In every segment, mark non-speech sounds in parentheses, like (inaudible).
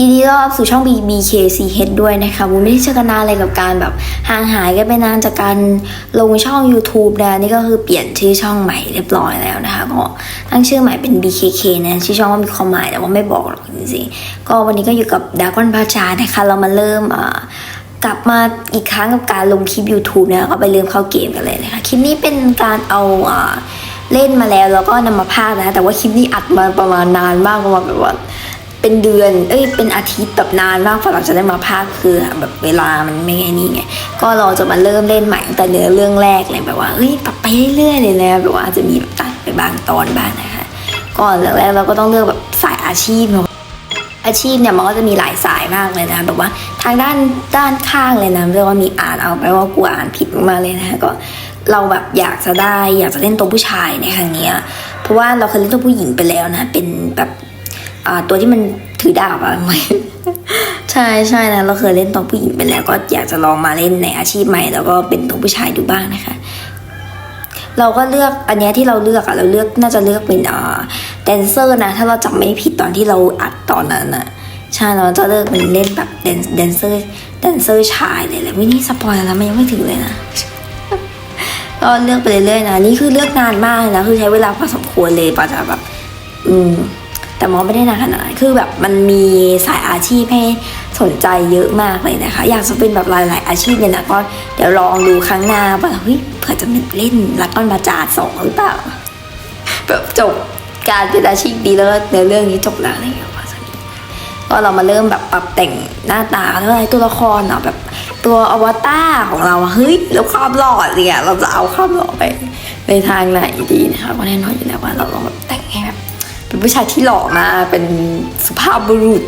ยินดีต้อนรับสู่ช่อง BBKCH ด้วยนะคะวุ้นไม่ได้เจอกันนานเลยกับการแบบห่างหายกันไปนานจากการลงช่อง YouTube นะนี่ก็คือเปลี่ยนชื่อช่องใหม่เรียบร้อยแล้วนะคะก็ตั้งชื่อใหม่เป็น BKK นะชื่อช่องว่ามีความหมายแต่ว่าไม่บอกหรอกจริงๆก็วันนี้ก็อยู่กับดากอนพาชานะคะ เรามาเริ่มกลับมาอีกครั้งกับการลงคลิป YouTube นะก็ไปเริ่มเข้าเกมกันเลยนะคะคลิปนี้เป็นการเอาอเล่นมาแล้วแล้วก็นำมาพากนะ แต่ว่าคลิปนี้อัดมาประมาณนานมากประมาณแบบว่า เป็นเดือน เอ้ย เป็นอาทิตย์แบบนานมากพอเราจะได้มาพากย์คือแบบเวลามันไม่ไงนี่ไง ก็เราจะมาเริ่มเล่นใหม่ตั้งแต่เนื้อเรื่องแรกเลยแบบว่าเฮ้ยปรับไปเรื่อยๆเลยนะแบบว่าจะมีแบบตัดไปบางตอนบ้างนะคะ ก่อนแรกเราก็ต้องเลือกแบบสายอาชีพเนาะอาชีพเนี่ยมันก็จะมีหลายสายมากเลยนะแบบว่าทางด้านด้านข้างเลยนะเรียกว่ามีอ่านเอาไปว่ากลัวอ่านผิดมากเลยนะคะก็เราแบบอยากจะได้อยากจะเล่นตัวผู้ชายในครั้งเนี้ยเพราะว่าเราเคยเล่นตัวผู้หญิงไปแล้วนะเป็นแบบ ตัวที่มันถือดาบอะไม่ใช่ใช่นะเราเคยเล่นตัวผู้หญิงไปแล้ว ก็อยากจะลองมาเล่นในอาชีพใหม่ แล้วก็เป็นตัวผู้ชายดูบ้างนะคะ เราก็เลือกอันเนี้ยที่เราเลือกอะเราเลือกน่าจะเลือกเป็นอ่าแดนเซอร์นะ ถ้าเราจำไม่ผิดตอนที่เราอัดตอนนั้นอะใช่เราจะเลือกเป็นเล่นแบบแดนแดนเซอร์แดนเซอร์ชายเลยแหละวินี่สปอยแล้วมันยังไม่ถึงเลยนะก็เลือกไปเรื่อยๆนะนี่คือเลือกนานมากเลยนะคือใช้เวลาพอสมควรเลยปะจะแบบ อืม แต่มองไม่ได้นานขนาดนั้นคือแบบมันมีสายอาชีพให้สนใจเยอะมากเลยนะคะ อยากจะเป็นแบบหลาย ๆ อาชีพเนี่ยนะก็เดี๋ยวลองดูครั้งหน้าว่าเฮ้ยเผื่อจะเป็นเล่นรักก้อนบาจาดสองหรือเปล่าแบบจบการเป็นอาชีพดีแล้วในเรื่องนี้จบแล้วอะไรอย่างเงี้ยว่าก็เรามาเริ่มแบบปรับแต่งหน้าตาแล้วอะไรตัวละครเนาะแบบตัวอวตารของเราเฮ้ยแล้วความหล่อเนี่ยเราจะเอาความหล่อไปในทางไหนดีนะคะก็แน่นอนอยู่แล้วว่าเราลองแบบแต่งให้แบ เป็นผู้ชายที่หล่อมาเป็นสุภาพบุรุษ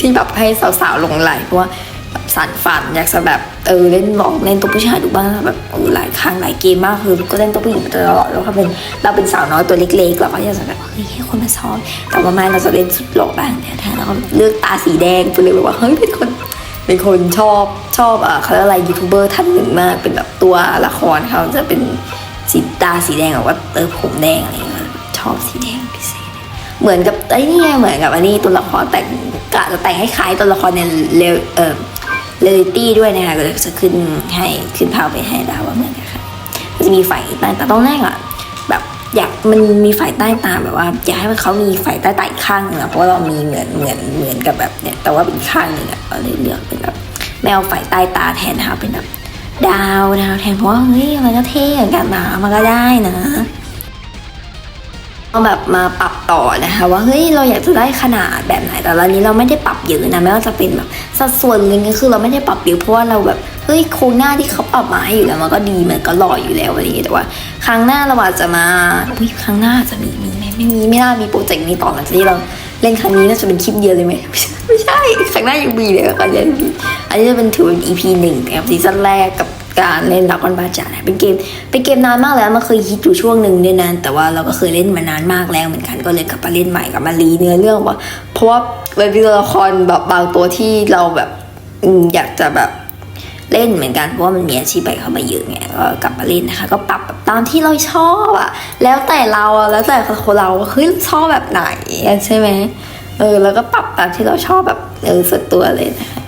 ที่แบบให้สาวๆหลงไหลเพราะว่าแบบสานฝันอยากจะแบบเออเล่นลองเล่นตัวผู้ชายดูบ้างแบบหลายครั้งหลายเกมมากคือก็เล่นตัวผู้หญิงตลอดแล้วก็เป็นเราเป็นสาวน้อยตัวเล็กๆเราก็อยากจะแบบเฮ้ยให้คนมาซ้อมแต่ว่าไม่เราจะเล่นสุดหล่อบ้างเนี่ยถ้าเราก็เลือกตาสีแดงไปเลยแบบว่าเฮ้ยเป็นคนเป็นคนชอบชอบอะเขาเรียกอะไรยูทูบเบอร์ท่านหนึ่งมากเป็นแบบตัวละครเขาจะเป็นสีตาสีแดงแบบว่าเออผมแดงอะไรเงี้ยชอบสีแดง เหมือนกับไอ้นี่ไงเหมือนกับอันนี้ตัวละครแต่งกะจะแต่งให้คล้ายตัวละครในเรลเออเรลิตี้ด้วยนะคะก็จะขึ้นให้ขึ้นภาพไปให้ดาวว่าเหมือนกันค่ะจะมีไฟใต้ตาต้อนแรกอะแบบอยากมันมีไฟใต้ตาแบบว่าอยากให้มันเขามีไฟใต้ตาอีกข้างนึงอะเพราะาเรามีเหมือนเหมือนเหมือนกับแบบเนี่ยแต่ว่าเป็นข้างหนึ่งอะก็เลยเลือกเป็นแบบไม่เอาไฟใต้ตาแทนนะคะเป็นแบบดาวดาวแทนเพราะว่าเฮ้ยมันก็เท่เหมือนกันนะมันก็ได้นะ เอาแบบมาปรับต่อนะคะว่าเฮ้ยเราอยากจะได้ขนาดแบบไหนแต่ละนี้เราไม่ได้ปรับเยอะนะไม่ว่าจะเป็นแบบสัดส่วนอะไรเงี้ยคือเราไม่ได้ปรับเยอะเพราะว่าเราแบบเฮ้ยโครงหน้าที่เขาปรับมาให้อยู่แล้วมันก็ดีมันก็หล่ออยู่แล้วอะไรอย่างเงี้ยแต่ว่า ครั้งหน้าเราอาจจะมาอุ้ยครั้งหน้าจะมีมีไหมไม่มีไม่น่ามีโปรเจกต์นี้ต่อหลังจากที่เราเล่นครั้งนี้น่าจะเป็นคลิปเดียวเลยไหมไม่ใช่ครั้งหน้ายังมีเลยก็ยังมีอันนี้จะเป็นถือเป็น EP หนึ่งนะครับซีซั่นแรกกับ การเล่นรักวันบาจานะเป็นเกมเป็นเกมนานมากแล้วมันเคยฮิตอยู่ช่วงหนึ่งด้วยนะแต่ว่าเราก็เคยเล่นมานานมากแล้วเหมือนกันก็เลยกลับมาเล่นใหม่กลับมารีเนื้อเรื่องว่าเพราะว่ามันตัวละครแบบบางตัวที่เราแบบอยากจะแบบเล่นเหมือนกันเพราะว่ามันมีอาชีพไปเข้ามาเยอะไงก็กลับมาเล่นนะคะ ก็ปรับตามที่เราชอบอะแล้วแต่เราอะแล้วแต่คนเราว่าเฮ้ยชอบแบบไหนใช่ไหมเออแล้วก็ปรับตามที่เราชอบแบบเออส่วนตัวเลยนะคะ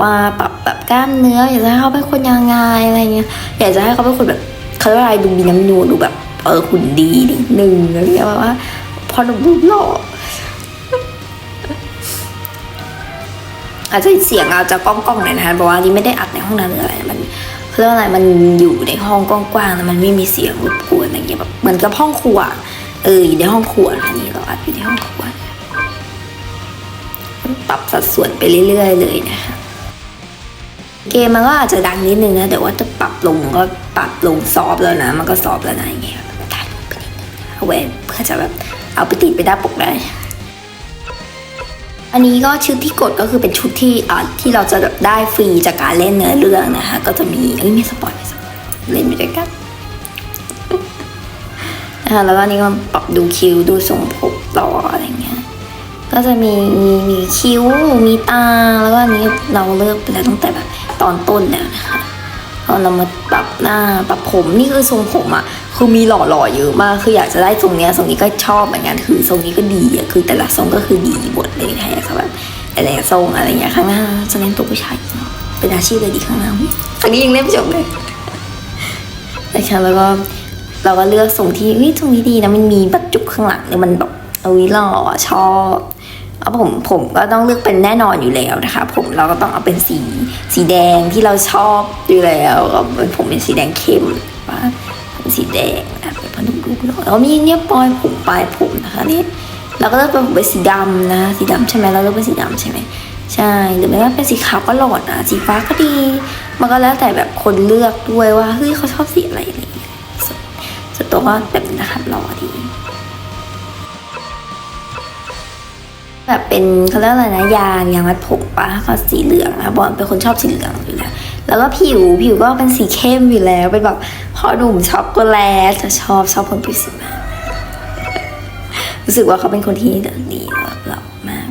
ว่าปรับแบบกล้ามเนื้อ อยากจะให้เขาเป็นคนยังไงอะไรเงี้ยอยากจะให้เขาเป็นคนแบบเขาเรียกว่าอะไรดูมีน้ำนูนดูแบบเออหุ่นดีนิดนึงอะไรเงี้ยว่า พอหนุ่มหล่ออาจจะเสียงอาจจะก้องๆหน่อยนะคะเพราะว่านนี้ไม่ได้อัดในห้องน้ำหรืออะไรมันเรียกว่าอะไรมันอยู่ในห้องกว้างๆแล้วมันไม่มีเสียงรบกวนอะไรเงี้ยแบบเหมือนกับห้องครัว เอออยู่ในห้องครัวนะอันนี้เราอัดอยู่ในห้องครัวปรับสัดส่วนไปเรื่อยๆเลยนะคะ เกมมันก็อาจจะดังนิดนึงนะแต่ว่าจะปรับลงก็ปรับลงซอฟแล้วนะ มันก็ซอฟแล้วนะอย่างเงี้ยถ่ายรูปไปนิดนึงเอาไว้เพื่อจะแบบเอาไปติดไปหน้าปกได้อันนี้ก็ชุดที่กดก็คือเป็นชุดที่อ่าที่เราจะแบบได้ฟรีจากการเล่นเนื้อเรื่องนะคะ ก็จะมีเอ้ยไม่สปอยไม่สปอยเล่นไปด้วยกันนะคะแล้วก็อันนี้ก็ปรับดูคิ้วดูทรงผมต่ออะไรเงี้ยก็จะมีมีมีคิ้วมีตาแล้วก็อันนี้เราเลิกไปแล้วตั้งแต่แบบ ตอนต้นแล้วนะคะพอเรามาปรับหน้าปรับผมนี่คือทรงผมอะคือมีหล่อๆเยอะมากคืออยากจะได้ทรงเนี้ยทรงนี้ก็ชอบเหมือนกันคือทรงนี้ก็ดีอะคือแต่ละทรงก็คือดีหมดเลยนะคะอยากจะแบบอะไรทรงอะไรอย่างเงี้ยข้างหน้าจะเล่นตัวผู้ชายเป็นอาชีพเลยดีข้างหน้าครั้งนี้ยังเล่นไม่จบเลยนะคะแล้วก็เราก็เลือกทรงที่เฮ้ยทรงนี้ดีนะมันมีบัตจุกข้างหลังเนี่ยมันแบบเอาวิหล่ออะชอบ เอาผมผมก็ต้องเลือกเป็นแน่นอนอยู่แล้วนะคะ ผมเราก็ต้องเอาเป็นสีสีแดงที่เราชอบอยู่แล้วก็ผมเป็นสีแดงเข้มว่าผมสีแดงนะเป็นพันธุ์ลูกๆแล้วมีเนี่ยปลอยผมปลายผมนะคะนี่เราก็เลือกเป็นผมเป็นสีดำนะสีดำใช่ไหมเราเลือกเป็นสีดำใช่ไหมใช่หรือไม่ว่าเป็นสีขาวก็หลอดนะสีฟ้าก็ดี มันก็แล้วแต่แบบคนเลือกด้วยว่าเฮ้ยเขาชอบสีอะไรอะไรอย่างเงี้ยส่วนส่วนตัวก็แบบนี้นะคะหล่อดี แบบเป็นเขาเรียกอะไรนะยางยางมัดผมปะก็สีเหลืองนะบอลเป็นคนชอบสีเหลืองอยู่แล้วแล้วก็ผิวผิวก็เป็นสีเข้มอยู่แล้วเป็นแบบพอหนุ่มช็อกโกแลตจะชอบชอบคนผิวสีมากรู้สึกว่าเขาเป็นคนที่ดีแบบเรามาก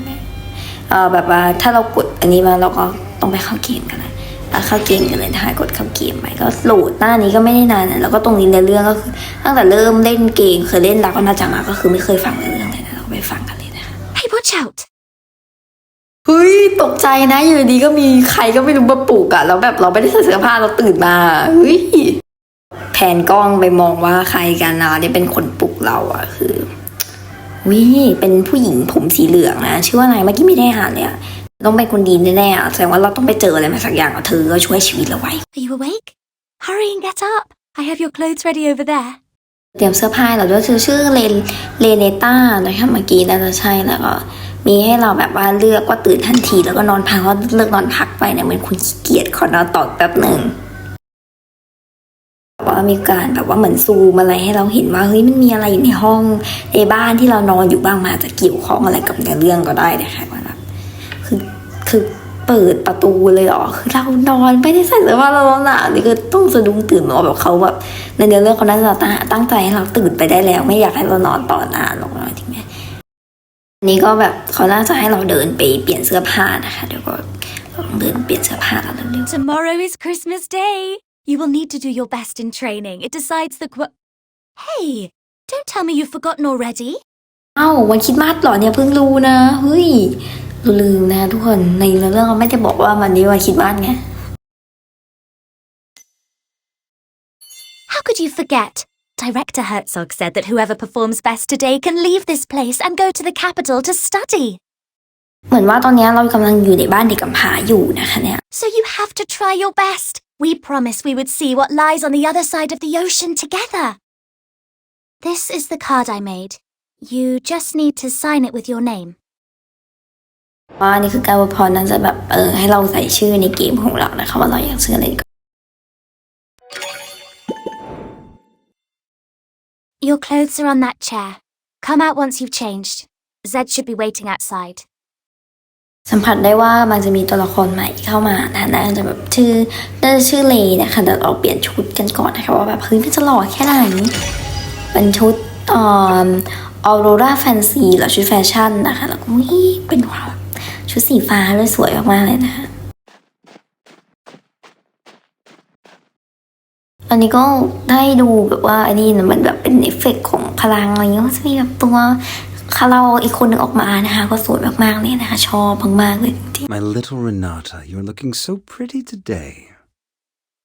เออแบบว่าถ้าเรากดอันนี้มาเราก็ต้องไปเข้าเกมกันนะแล้วเข้าเกมกันเลยนะคะกดเข้าเกมไปก็โหลดหน้านี้ก็ไม่ได้นานแล้วก็ตรงนี้ในเรื่องก็คือตั้งแต่เริ่มเล่นเกมเคยเล่นรักก็น่าจะมาก็คือไม่เคยฟังในเรื่อง out! เฮ้ยตกใจนะอยู่ดีก็มีใครก็ไม่รู้มาปลุกอะแล้วแบบเราไม่ได้ใส่เสื้อผ้าเราตื่นมาเฮ้ยแผนกล้องไปมองว่าใครกันนะที่เป็นคนปลุกเราอะคือวิเป็นผู้หญิงผมสีเหลืองนะชื่อว่าอะไรเมื่อกี้ไม่ได้อ่านเลยอะต้องเป็นคนดีแน่ๆอะแสดงว่าเราต้องไปเจออะไรมาสักอย่างกับเธอก็ช่วยชีวิตเราไว้ Are you awake? Hurry and get up. I have your clothes ready over there. เตรียมเสื้อผ้าให้เราด้วยชื่อชื่อเลนเลเนต้านะคะเมื่อกี้น่าจะใช่แล้วก็ มีให้เราแบบว่าเลือกว่าตื่นทันที แล้วก็นอนพักก็เลือกนอนพักไปเนี่ยเหมือนคุณขี้เกียจขอนอนต่อแป๊บหนึ่งว่ามีการแบบว่าเหมือนซูมอะไรให้เราเห็นว่าเฮ้ยมันมีอะไรอยู่ในห้องในบ้านที่เรานอนอยู่บ้างมาจะเกี่ยวข้องอะไรกับในเรื่องก็ได้นะคะว่าแบบคือคือเปิดประตูเลยเหรอคือเรานอนไม่ได้ใส่เสื้อผ้าเราหนาวนี่คือต้องสะดุ้งตื่นมาแบบเขาแบบในเนื้อเรื่องเขาน่าจะตั้งตั้งใจให้เราตื่นไปได้แล้ว ไม่อยากให้เรานอนต่อนานหรอกนะ นนี้ก็แบบเขาน่าจะให้เราเดินไปเปลี่ยนเสื้อผ้านะคะเดี๋ยวก็ลองเดินเปลี่ยนเสื้อผ้าแล้วเร็ว Tomorrow is Christmas Day. You will need to do your best in training. It decides the qu- Hey, don't tell me you've forgotten already. ๆเอ้าวันคริดมาสเหรอเนี่ยเพิ่งรู้นะเฮ้ยเราลืมนะทุกคนในเนื้อเรื่องเขาไม่ได้บอกว่าวันนี้วันคริดมาสไง How could you forget? Director Herzog said that whoever performs best today can leave this place and go to the capital to study. เหมือนว่าตอนนี้เรากำลังอยู่ในบ้านเด็กกำพร้าอยู่นะคะเนี่ย So you have to try your best. We promised we would see what lies on the other side of the ocean together. This is the card I made. You just need to sign it with your name. ว่านี่คือการอวยพรนั้นจะแบบเออให้เราใส่ชื่อในเกมของเรานะคะว่าเราอยากชื่ออะไรก็ Your clothes are on that chair. Come out once you've changed. Zed should be waiting outside. สัมผัสได้ว่ามันจะมีตัวละครใหม่เข้ามานะน่าจะแบบชื่อน่าจะชื่อเลนะคะเดี๋ยวเราเปลี่ยนชุดกันก่อนนะคะว่าแบบเฮ้ยมันจะหล่อแค่ไหนเป็นชุดออโรราแฟนซีหรือชุดแฟชั่นนะคะแล้วก็อุ๊ยเป็นความชุดสีฟ้าเลยสวยมากๆเลยนะคะ อันนี้ก็ได้ดูแบบว่าอันนี้นะมันแบบเป็นเอฟเฟกต์ของพลังอะไรเงี้ยก็จะมีแบบตัวคาราโออีกคนหนึ่งออกมานะคะก็สวยมากๆเลยนะคะชอบมากๆเลยจริง My little Renata, you're looking so pretty today.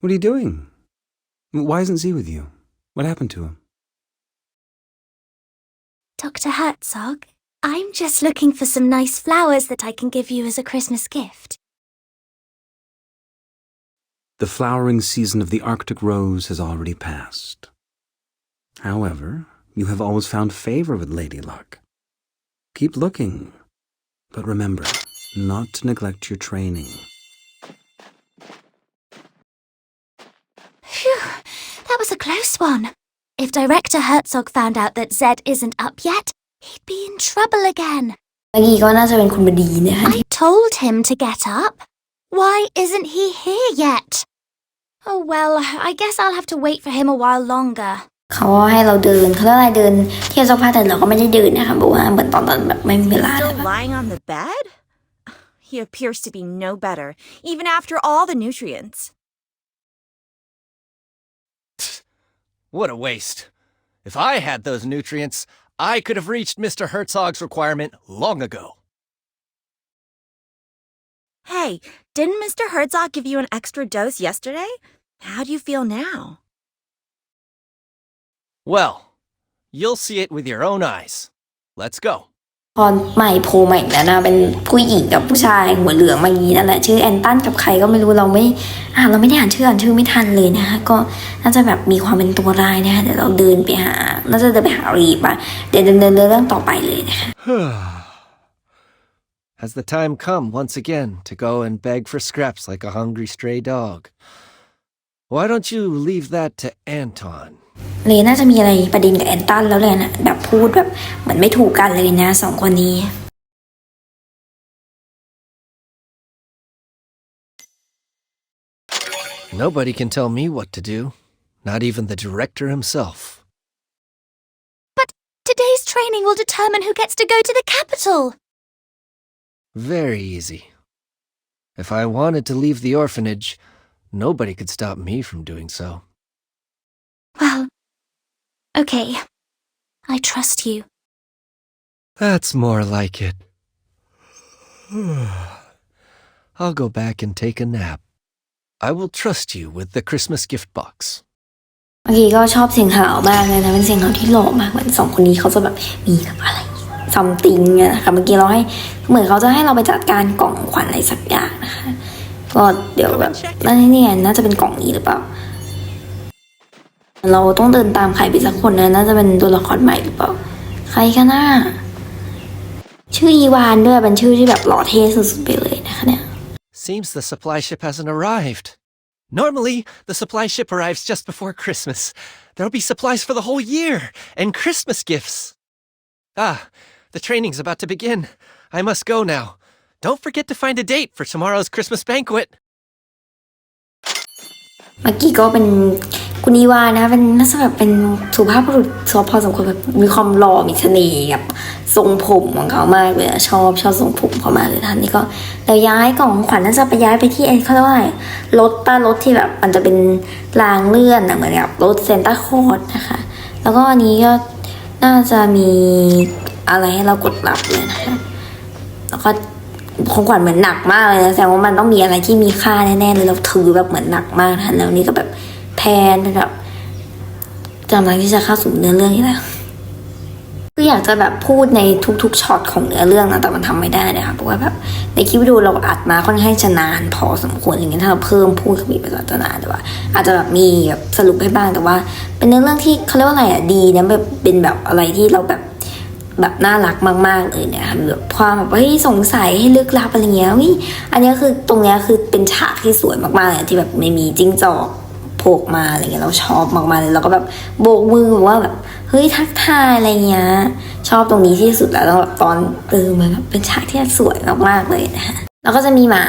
What are you doing? Why isn't Z with you? What happened to him? Dr. Herzog, I'm just looking for some nice flowers that I can give you as a Christmas gift. the flowering season of the Arctic rose has already passed. However, you have always found favor with Lady Luck. Keep looking, but remember not to neglect your training. Phew, that was a close one. If Director Herzog found out that Zed isn't up yet, he'd be in trouble again. I told him to get up. Why isn't he here yet? Oh well, I guess I'll have to wait for him a while longer. เขาให้เราเดินเขาเรียกอะไรเดินเที่ยวสักพักแต่เราก็ไม่ได้เดินนะคะบอกว่าเหมือนตอนตอนแบบไม่มีเวลา Still เลย lying on the bed? (sighs) He appears to be no better, even after all the nutrients. (sighs) What a waste. If I had those nutrients, I could have reached Mr. Herzog's requirement long ago. Hey, didn't Mr. Herzog give you an extra dose yesterday? How do you feel now? Well, you'll see it with your own eyes. Let's go. ตอนใหม่โผล่มาอีกแล้วนะเป็นผู้หญิงกับผู้ชายหัวเหลืองมาอย่างนี้นั่นแหละชื่อแอนตันกับใครก็ไม่รู้เราไม่อ่านเราไม่ได้อ่านชื่ออ่านชื่อไม่ทันเลยนะคะก็น่าจะแบบมีความเป็นตัวร้ายนะคะเดี๋ยวเราเดินไปหาน่าจะเดินไปหารีบอะเดี๋ยวดำเนินเรื่องต่อไปเลยนะคะ Has the time come once again to go and beg for scraps like a hungry stray dog? Why don't you leave that to Anton? เลน่าจะมีอะไรประเด็นกับแอนตันแล้วเลยนะแบบพูดแบบเหมือนไม่ถูกกันเลยนะสองคนนี้ Nobody can tell me what to do, not even the director himself. But today's training will determine who gets to go to the capital. Very easy. If I wanted to leave the orphanage, nobody could stop me from doing so. Well, okay. I trust you. That's more like it. (sighs) I'll go back and take a nap. I will trust you with the Christmas gift box. เมื่อกี้ก็ชอบเสียงหาวมากเลยนะเป็นเสียงหาวที่หล่อมากเหมือนสองคนนี้เขาจะแบบมีกับอะไร ซัมติงเนี่ยนะคะเมื่อกี้เราให้เหมือนเขาจะให้เราไปจัดการกล่องขวัญอะไรสักอย่างนะคะก็เดี๋ยวแบบนั่นเนี่ยน่าจะเป็นกล่องนี้หรือเปล่า เราต้องเดินตามใครไปสักคนนะน่าจะเป็นตัวละครใหม่หรือเปล่า ใครกันน่าชื่ออีวานด้วยเป็นชื่อที่แบบหล่อเท่สุดๆไปเลยนะคะเนี่ย Seems the supply ship hasn't arrived. Normally, the supply ship arrives just before Christmas. There'll be supplies for the whole year and Christmas gifts. Ah, the training's about to begin. I must go now. Don't forget to find a date for tomorrow's Christmas banquet. มื่อกี้ก็เป็นคุณอีวานะเป็นน่าจะแบบเป็นสุภาพบุรุษสพอสมควรแบบมีความหล่อมีเสน่ห์กับทรงผมของเขามากเลยชอบชอบทรงผมเขามากเลยท่านนี้ก็เราย้ายกล่องของขวัญน่าจะไปย้ายไปที่ไอ้เขาเรียกว่าอะไรรถป้ารถที่แบบมันจะเป็นรางเลื่อนอะเหมือนกับรถเซนต้าคอร์ดนะคะ แล้วก็อันนี้ก็น่าจะมี อะไรให้เรากดรับเลยนะคะแล้วก็ของขวัญเหมือนหนักมากเลยนะแสดงว่ามันต้องมีอะไรที่มีค่าแน่ๆเลยเราถือแบบเหมือนหนักมากนะแล้วนี่ก็แบบแพนแบบกำลังที่จะเข้าสู่เนื้อเรื่องนี่แหละคืออยากจะแบบพูดในทุกๆช็อตของเนื้อเรื่องนะแต่มันทำไม่ได้นะคะเพราะว่าแบบในคลิปวิดีโอเราอัดมาค่อนข้างจะนาน พอสมควรอย่างเงี้ยถ้าเราเพิ่มพูดก็มีไปก็จะนานแต่ว่า อาจจะแบบมีแบบสรุปให้บ้างแต่ว่า เป็นเนื้อเรื่องที่เขาเรียกว่าอะไรอะดีนะแบบเป็นแบบอะไรที่เราแบบ แบบน่ารักมาก ๆ เลยเนี่ยค่ะแบบความแบบเฮ้ยสงสัยให้ลึกลับอะไรเงี้ยเฮ้ยอันนี้คือตรงเนี้ยคือเป็นฉากที่สวยมากๆเลยที่แบบไม่มีจิ้งจอกโผล่มาอะไรเงี้ยเราชอบมากๆเลยเราก็แบบโบกมือแบบว่าแบบเฮ้ยทักทายอะไรเงี้ยชอบตรงนี้ที่สุดแล้วแบบตอนเออมันแบบเป็นฉากที่สวยมากๆเลยนะคะแล้วก็จะมีหมา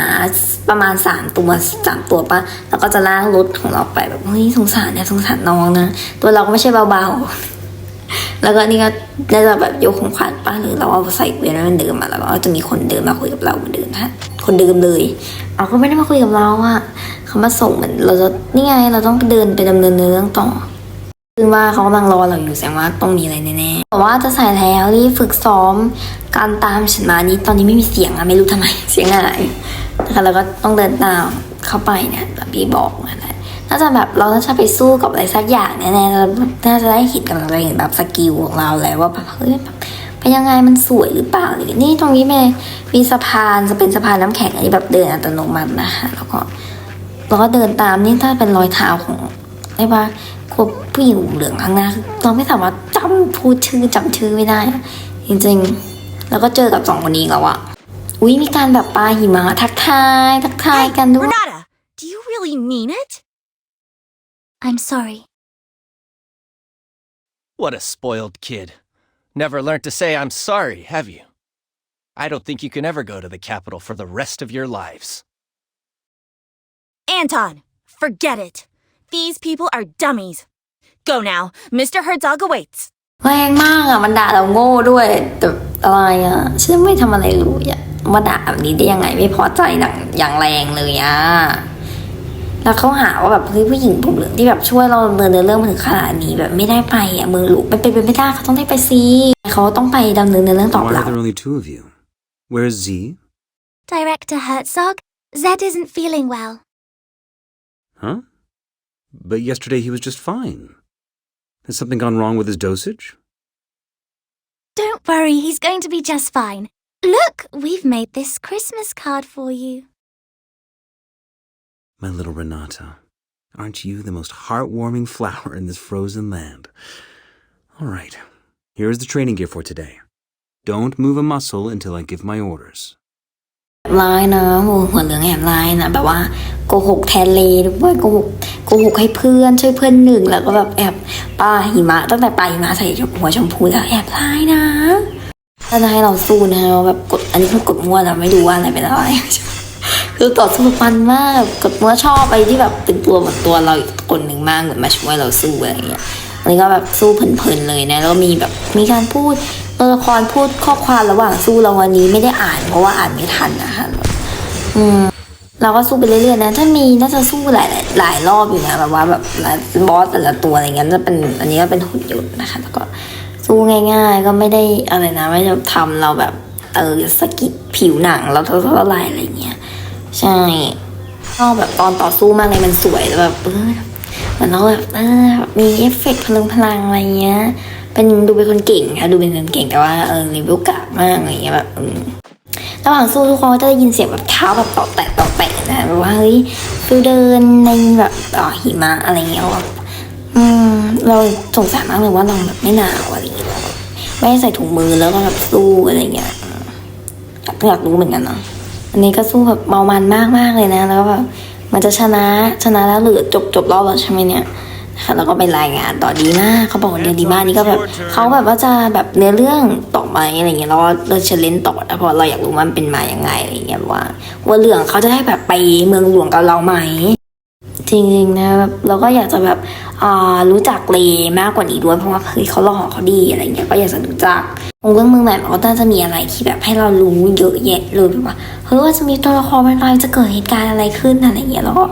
ประมาณสามตัวสามตัวปะแล้วก็จะลากรถของเราไปแบบเฮ้ยสงสารเนี่ยสงสารน้องนะ ตัวเราก็ไม่ใช่เบาๆ แล้วก็นี่ก็น่าจะแบบยกของขวัญป้าหรือเราเอาใส่เวียนให้มันเดิมมาแล้วก็จะมีคนเดินมาคุยกับเราเหมือนเดิมฮะคนเดิมเลยเอาก็ไม่ได้มาคุยกับเราอะเขามาส่งเหมือนเราจะนี่ไงเราต้องเดินไปดำเนินเรื่องต่อซึ่งว่าเขากำลังรอเราอยู่แสดงว่าต้องมีอะไรแน่ๆแต่ว่าจะใส่แล้วรีบฝึกซ้อมการตามฉันมานี้ตอนนี้ไม่มีเสียงอะไม่รู้ทำไมเสียงอะไรนะคะแล้วก็ต้องเดินตามเข้าไปเนี่ยแบบพี่บอกนะ น่าจะแบบเราจะไปสู้กับอะไรสักอย่างแน่ๆเราน่าจะได้เห็นกับเราเห็นแบบสกิลของเราแล้วว่าแบบเฮ้ยแบบเป็นยังไงมันสวยหรือเปล่านี่ตรงนี้แม่มีสะพานจะเป็นสะพานน้ำแข็งอันนี้แบบเดินอัตโนมัตินะคะแล้วก็เราก็เดินตามนี่ถ้าเป็นรอยเท้าของไอ้ว่าควบผู้หญิงเหลืองข้างหน้าเราไม่สามารถจำพูดชื่อจำชื่อไม่ได้ จริงๆ แล้วก็เจอกับสองคนนี้แล้วอะอุ้ยมีการแบบปาหิมะทักทาย ทักทายกันด้วย Renata, do you really mean it? I'm sorry. What a spoiled kid. Never learned to say I'm sorry, have you? I don't think you can ever go to the capital for the rest of your lives. Anton, forget it. These people are dummies. Go now. Mr. Herzog awaits. แรงมากอ่ะ มันด่าเราโง่ด้วยแต่อะไรอ่ะฉันไม่ทำอะไรเลยอ่ะมาด่าแบบนี้ได้ยังไงไม่พอใจหนังอย่างแรงเลยอ่ะ แล้วเขาหาว่าแบบเฮ้ยผู้หญิงผมเหลืองที่แบบช่วยเราดำเนินเรื่องมาถึงขนาดนี้แบบไม่ได้ไปอะเมืองหลวงมันเป็นไปไม่ได้เขาต้องได้ไปซีเขาต้องไปดำเนินเรื่องต่อ Why เรา are there only two of you? Where's Z? Director Herzog, Zed isn't feeling well. Huh? But yesterday he was just fine. Has something gone wrong with his dosage? Don't worry, he's going to be just fine. Look, we've made this Christmas card for you. My little Renata, aren't you the most heartwarming flower in this frozen land? All right, here is the training gear for today. Don't move a muscle until I give my orders. ร้ายนะโหหัวเหลืองแอบร้ายนะแบบว่าโกหกแทนเลด้วยโกหกโกหกให้เพื่อนช่วยเพื่อนหนึ่งแล้วก็แบบแอบป้าหิมะตั้งแต่ปลาหิมะใส่หัวชมพูแล้วแอบร้ายนะถ้าจะให้เราสู้นะแบบกดอันนี้คือกดมั่วนะไม่รู้ว่าอะไรเป็นอะไร คือต่อสู้มันมากกดมั่วชอบไปที่แบบเป็นตัวเหมือนตัวเราอีกคนหนึ่งมากเหมือนมาช่วยเราสู้อะไรอย่างเงี้ยอันนี้ก็แบบสู้เพลินๆเลยนะแล้วมีแบบมีการพูดตัวละครพูดข้อความระหว่างสู้เราวันนี้ไม่ได้อ่าน เพราะว่าอ่านไม่ทันนะคะอืมเราก็สู้ไปเรื่อยๆนะ ถ้ามีน่าจะสู้หลายหลายรอบอยู่นะแบบว่าแบบบอสแต่ละตัวอะไรเงี้ยจะเป็นอันนี้ก็เป็นหุ่นยนต์นะคะ แล้วก็สู้ง่าย ๆ ก็ไม่ได้อะไรนะไม่ได้ทำเราแบบเออสะกิดผิวหนังเราเท่าไหร่อะไรเงี้ย ใช่ชอบแบบตอนต่อสู้มากเลยมันสวยแบบเออเหมือนเราแบบเออแบบมีเอฟเฟกต์พลังพลังอะไรเงี้ย เป็นดูเป็นคนเก่งค่ะดูเป็นคนเก่งแต่ว่าเออเลเวลกากมากอะไรเงี้ยแบบระหว่างสู้ทุกคนก็จะได้ยินเสียงแบบเท้าแบบต่อแตะต่อแตะนะแบบว่าเฮ้ยฟิลเดินในแบบต่อหิมะอะไรเงี้ยแบบอืมเราสงสารมากเลยว่าเราแบบไม่หนาวอะไรเงี้ยแบบไม่ใส่ถุงมือแล้วก็แบบสู้อะไรเงี้ยอยากรู้เหมือนกันเนาะ อันนี้ก็สู้แบบเมามันมากมากเลยนะ แล้วแบบมันจะชนะชนะแล้วหรือจบจบรอบแล้วใช่ไหมเนี่ยนะคะแล้วก็ไปรายงานต่อดีมากเขาบอกว่าเรียนดีมากนี่ก็แบบเขาแบบว่าจะแบบเนื้อเรื่องต่อไหมอะไรเงี้ยแล้วก็เราเชลเลนต่อนะเพราะเราอยากรู้ว่ามันเป็นมาอย่างไงอะไรเงี้ยว่าว่าเรื่องเขาจะได้แบบไปเมืองหลวงกับเราไหม จริงๆนะแบบเราก็อยากจะแบบรู้จักเลมากกว่านี้ด้วยเพราะว่าเฮ้ยเขาหล่อเขาดีอะไรเงี้ยก็อยากจะรู้จักองเรื่องมือแบบมันก็น่าจะมีอะไรที่แบบให้เรารู้เยอะแยะเลยแบบว่าเฮ้ยว่าจะมีตัวละครอะไรจะเกิดเหตุการณ์อะไรขึ้นอะไรเงี้ยแล้วก็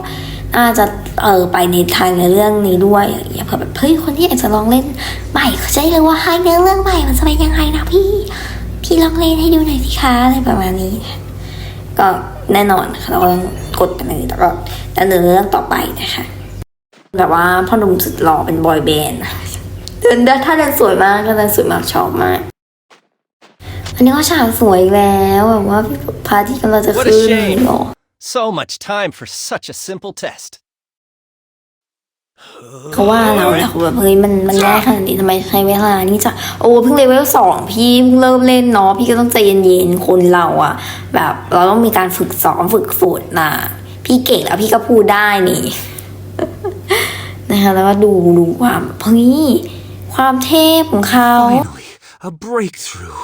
อาจจะเออไปในทางในเรื่องนี้ด้วยอะไรเงี้ยเผื่อแบบเฮ้ยคนที่อยากจะลองเล่นใหม่เขาจะได้รู้ว่าให้เนื้อเรื่องใหม่มันจะเป็นยังไงนะพี่ พี่ลองเล่นให้ดูหน่อยสิคะอะไรประมาณนี้ ก็แน่นอนค่ะเรา ก็ต้องกดไปเลยแล้วก็ดำเนินเรื่องต่อไปนะคะแบบว่าพ่อหนุ่มสุดหล่อเป็นบอยแบนด์เดินได้ถ้าเดินสวยมากก็เดินสวยมากชอบมาก อันนี้ก็ฉากสวยอีกแล้วแบบว่าพระอาทิตย์กำลังจะ What ขึ้ a น shame. หรอ So much time for such a simple test. เขาว่าเราแหละเขาแบบเฮ้ยมันมันง่ายขนาดนี้ทำไมใช้เวลานี่จะโอ้เพิ่งเลเวลสองพี่เพิ่งเริ่มเล่นเนาะพี่ก็ต้องใจเย็นๆคนเราอะแบบเราต้องมีการฝึกซ้อมฝึกฝนน่ะพี่เก่งแล้วพี่ก็พูดได้นี่นะคะแล้วก็ดูดูความเฮ้ยความเทพของเขา Finally, a breakthrough.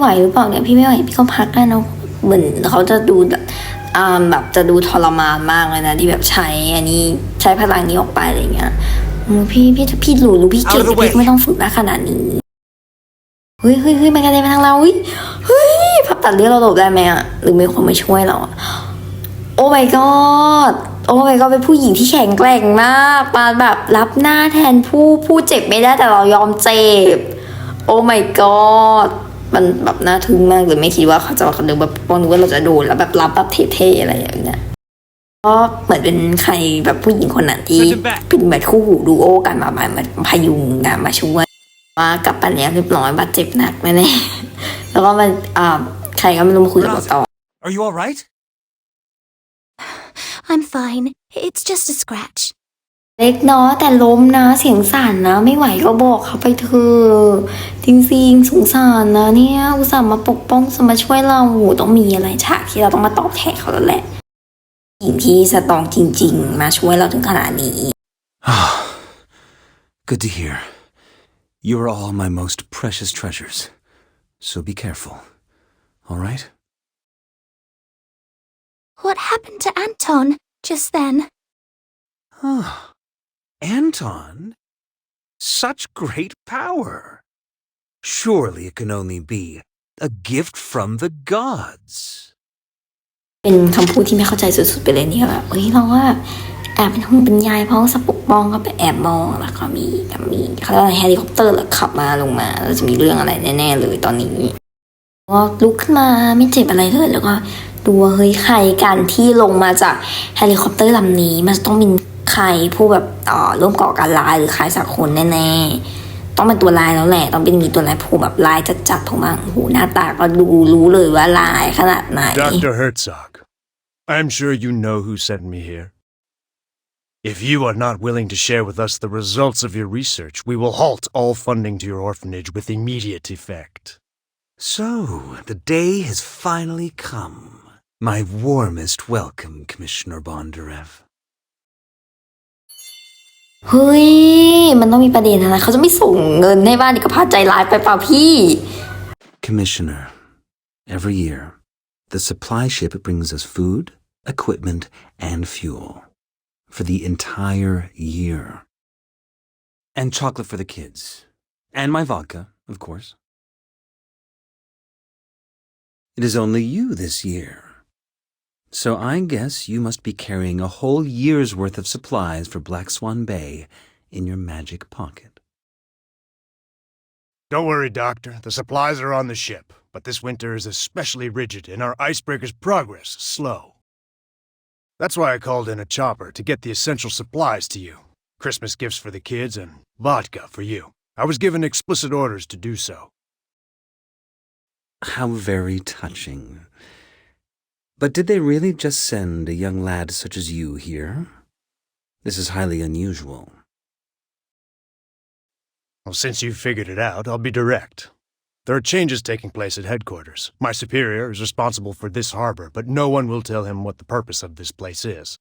ไหวหรือเปล่าเนี่ยพี่ไม่ไหวพี่ก็พักได้นะเหมือนเขาจะดูแบบ อ่าแบบจะดูทรมานมากเลยนะที่แบบใช้อันนี้ใช้พลังนี้ออกไปอะไรเงี้ยโอ้พี่พี่พี่หลูรู้พี่เก่ง Out of the แต่พี่ way ไม่ต้องฝึกนะขนาดนี้เฮ้ยเฮ้ยเฮ้ยมันกระเด็นมาทางเราเฮ้ยเฮ้ยพับตัดเลือดเราหลบได้ไหมอะหรือมีคนมาช่วยเราอะโอ้ my god โอ้ my god เป็นผู้หญิงที่แข็งแกร่งมากปานแบบรับหน้าแทนผู้ผู้เจ็บไม่ได้แต่เรายอมเจ็บ โอ้ my god มันแบบน่าทึ่งมากเลยไม่คิดว่าเขาจะมาคนเดิมแบบปองนึกว่าเราจะโดนแล้วแบบรับแบบเท่ๆอะไรอย่างเงี้ยก็เหมือนเป็นใครแบบผู้หญิงคนนั้นที่ Send him back เป็นแบบคู่หูดูโอกันมามามาพยุงกันมาช่วยว่ากลับไปแล้วเรียบร้อยบาดเจ็บหนักแน่ๆแล้วก็มันอ่าใครก็ไม่รู้มาคุยกับเราต่อ Are you all right? I'm fine. It's just a scratch. เล็กเนาะแต่ล้มนะเสียงสั่นนะ ไม่ไหวก็บอกเขาไปเถอะจริงๆสงสารนะเนี่ยอุตส่าห์มาปกป้องจะมาช่วยเราโหต้องมีอะไรฉากที่เราต้องมาตอบแทนเขาแล้วแหละทีมที่สตรองจริง ๆ มาช่วยเราถึงขนาดนี้ Ah, good to hear. You are all my most precious treasures. So be careful. All right? What happened to Anton just then? Huh. Anton? Such great power. Surely it can only be a gift from the gods. เป็นคำพูดที่ไม่เข้าใจสุดๆไปเลยเนี่ยแบบเฮ้ยเราก็แบบแอบเป็นห่วงเป็นใยเพราะว่าสปกป้องก็ไปแอบมองแล้วก็มีก็มีเขาเรียกอะไรเฮลิคอปเตอร์แล้วขับมาลงมาแล้วจะมีเรื่องอะไรแน่ๆเลยตอนนี้ก็ลุกขึ้นมาไม่เจ็บอะไรเลยแล้วก็ ดูว่าเฮ้ยใครกันที่ลงมาจากเฮลิคอปเตอร์ลำนี้ มันต้องเป็นใครผู้แบบอ่อร่วมก่อการร้ายหรือใครสักคนแน่ๆ ต้องเป็นตัวลายแล้วแหละ ต้องเป็นมีตัวลายผู้แบบลายจัดๆถูกมั้งโอ้โหหน้าตาก็ดูรู้เลยว่าลายขนาดไหน Dr. Herzog, I'm sure you know who sent me here. If you are not willing to share with us the results of your research, we will halt all funding to your orphanage with immediate effect. So, the day has finally come. My warmest welcome, Commissioner Bondarev. เฮ้ย มันต้องมีประเด็นอะไรเขาจะไม่ส่งเงินให้บ้านดิกพาใจร้ายไปเปล่าพี่ Commissioner, every year, the supply ship brings us food, equipment, and fuel for the entire year. And chocolate for the kids. And my vodka, of course. It is only you this year. so I guess you must be carrying a whole year's worth of supplies for Black Swan Bay in your magic pocket. Don't worry, Doctor. The supplies are on the ship, but this winter is especially rigid and our icebreaker's progress slow. That's why I called in a chopper to get the essential supplies to you. Christmas gifts for the kids and vodka for you. I was given explicit orders to do so. How very touching. But did they really just send a young lad such as you here? This is highly unusual. Well, since you've figured it out, I'll be direct. There are changes taking place at headquarters. My superior is responsible for this harbor, but no one will tell him what the purpose of this place is.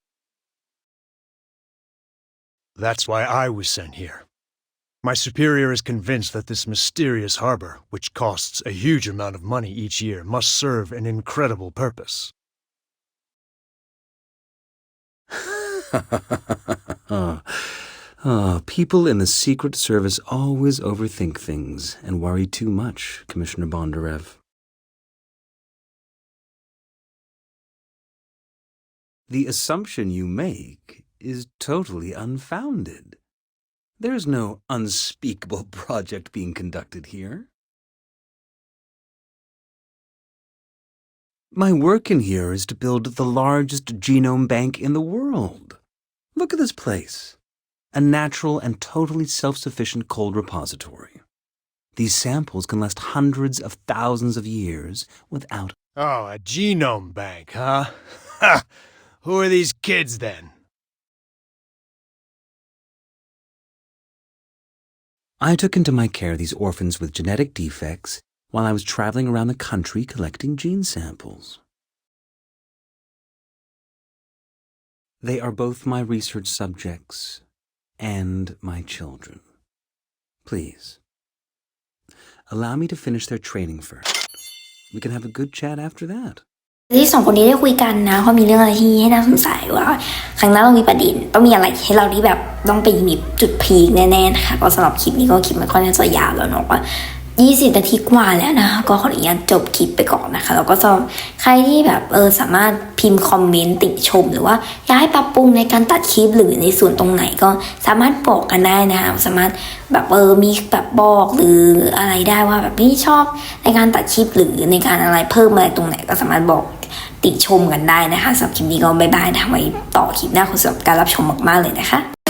That's why I was sent here. My superior is convinced that this mysterious harbor, which costs a huge amount of money each year, must serve an incredible purpose. (laughs) Ah, people in the Secret Service always overthink things and worry too much, Commissioner Bondarev. The assumption you make is totally unfounded. There's no unspeakable (laughs) project being conducted here. My work in here is to build the largest genome bank in the world. Look at this place a natural and totally self sufficient cold repository. These samples can last hundreds of thousands of years without. Oh, a genome bank, huh? Ha! (laughs) Who are these kids then? I took into my care these orphans with genetic defects while I was traveling around the country collecting gene samples. They are both my research subjects and my children. Please, allow me to finish their training first. We can have a good chat after that. ที่สองคนนี้ได้คุยกันนะเขามีเรื่องอะไรที่ให้น่าสงสัยว่าครั้งหน้าต้องมีประเด็นต้องมีอะไรให้เราที่แบบต้องไปมีจุดพีคแน่ๆนะคะก็สำหรับคลิปนี้ก็คลิปมันค่อนข้างจะยาวแล้วเนาะ 20 นาทีกว่าแล้วนะคะก็ขออนุญาตจบคลิปไปก่อนนะคะ แล้วก็สำหรับใครที่แบบเออสามารถพิมพ์คอมเมนต์ติชม หรือว่าอยากให้ปรับปรุงในการตัดคลิปหรือในส่วนตรงไหนก็สามารถบอกกันได้นะคะสามารถแบบเออมีแบบบอกหรืออะไรได้ว่าแบบนี่ชอบในการตัดคลิปหรือในการอะไรเพิ่มอะไรตรงไหนก็สามารถบอกติชมกันได้นะคะสำหรับคลิปนี้ก็บายบายนะไว้ต่อคลิปหน้าขอบคุณสำหรับการรับชมมากๆเลยนะคะ